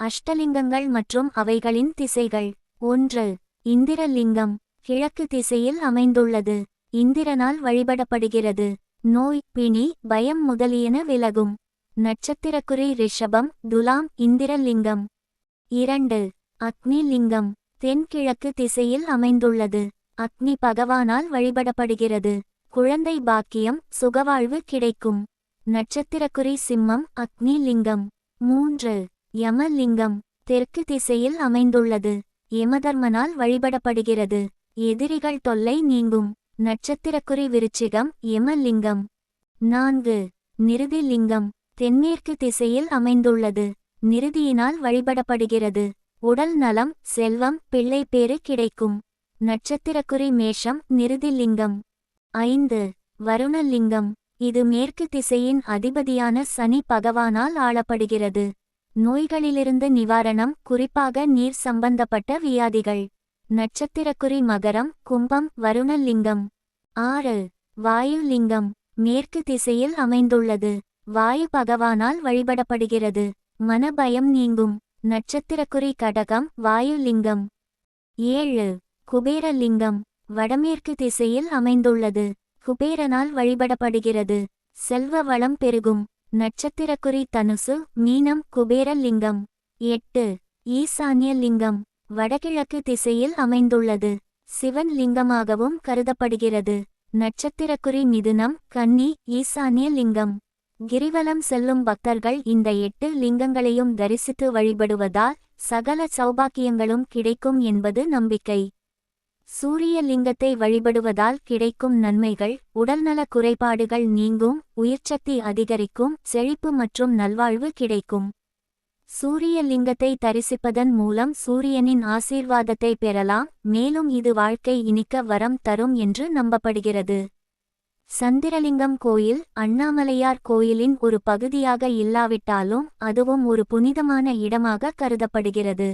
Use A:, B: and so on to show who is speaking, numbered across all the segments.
A: அஷ்டலிங்கங்கள் மற்றும் அவைகளின் திசைகள். ஒன்று இந்திரலிங்கம். கிழக்கு திசையில் அமைந்துள்ளது. இந்திரனால் வழிபடப்படுகிறது. நோய் பிணி பயம் முதலியன விலகும். நட்சத்திரக்குறி ரிஷபம் துலாம் இந்திரலிங்கம். இரண்டு அக்னி லிங்கம் தென்கிழக்கு திசையில் அமைந்துள்ளது. அக்னி பகவானால் வழிபடப்படுகிறது. குழந்தை பாக்கியம் சுகவாழ்வு கிடைக்கும். நட்சத்திரக்குறி சிம்மம் அக்னி லிங்கம் மூன்று யமலிங்கம் தெற்கு திசையில் அமைந்துள்ளது. யமதர்மனால் வழிபடப்படுகிறது. எதிரிகள் தொல்லை நீங்கும். நட்சத்திரக்குறி விருச்சிகம் யமலிங்கம். நான்கு. நிருதி லிங்கம் தென்மேற்கு திசையில் அமைந்துள்ளது. நிருதியினால் வழிபடப்படுகிறது. உடல் நலம் செல்வம் பிள்ளை பேறு கிடைக்கும். நட்சத்திரக்குறி மேஷம் நிருதி லிங்கம் ஐந்து. வருணலிங்கம் இது மேற்கு திசையின் அதிபதியான சனி பகவானால் ஆளப்படுகிறது. நோய்களிலிருந்து நிவாரணம் குறிப்பாக நீர் சம்பந்தப்பட்ட வியாதிகள். நட்சத்திரக்குறி மகரம் கும்பம் வருணலிங்கம். ஆறு. வாயு லிங்கம் மேற்கு திசையில் அமைந்துள்ளது. வாயு பகவானால் வழிபடப்படுகிறது. மனபயம் நீங்கும். நட்சத்திரக்குறி கடகம் வாயு லிங்கம் ஏழு. குபேரலிங்கம் வடமேற்கு திசையில் அமைந்துள்ளது. குபேரனால் வழிபடப்படுகிறது. செல்வ வளம் பெருகும். நட்சத்திரக்குறி தனுசு மீனம் குபேரலிங்கம் எட்டு. ஈசான்ய லிங்கம். வடகிழக்கு திசையில் அமைந்துள்ளது. சிவன் லிங்கமாகவும் கருதப்படுகிறது. நட்சத்திரக்குறி மிதுனம் கன்னி ஈசான்ய லிங்கம். கிரிவலம் செல்லும் பக்தர்கள் இந்த எட்டு லிங்கங்களையும் தரிசித்து வழிபடுவதால் சகல சௌபாக்கியங்களும் கிடைக்கும் என்பது நம்பிக்கை. சூரிய லிங்கத்தை வழிபடுவதால் கிடைக்கும் நன்மைகள் உடல்நல குறைபாடுகள் நீங்கும் உயிர்ச்சக்தி அதிகரிக்கும் செழிப்பு மற்றும் நல்வாழ்வு கிடைக்கும். சூரிய லிங்கத்தை தரிசிப்பதன் மூலம் சூரியனின் ஆசீர்வாதத்தை பெறலாம் மேலும் இது வாழ்க்கை இனிக்க வரம் தரும் என்று நம்பப்படுகிறது. சந்திரலிங்கம் கோயில் அண்ணாமலையார் கோயிலின் ஒரு பகுதியாக இல்லாவிட்டாலும் அதுவும் ஒரு புனிதமான இடமாக கருதப்படுகிறது.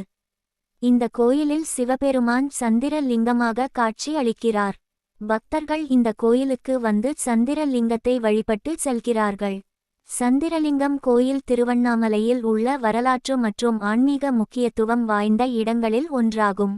A: இந்த கோயிலில் சிவபெருமான் சந்திர லிங்கமாக காட்சி அளிக்கிறார் பக்தர்கள் இந்த கோயிலுக்கு வந்து சந்திர லிங்கத்தை வழிபட்டு செல்கிறார்கள். சந்திரலிங்கம் கோயில் திருவண்ணாமலையில் உள்ள வரலாற்று மற்றும் ஆன்மீக முக்கியத்துவம் வாய்ந்த இடங்களில் ஒன்றாகும்.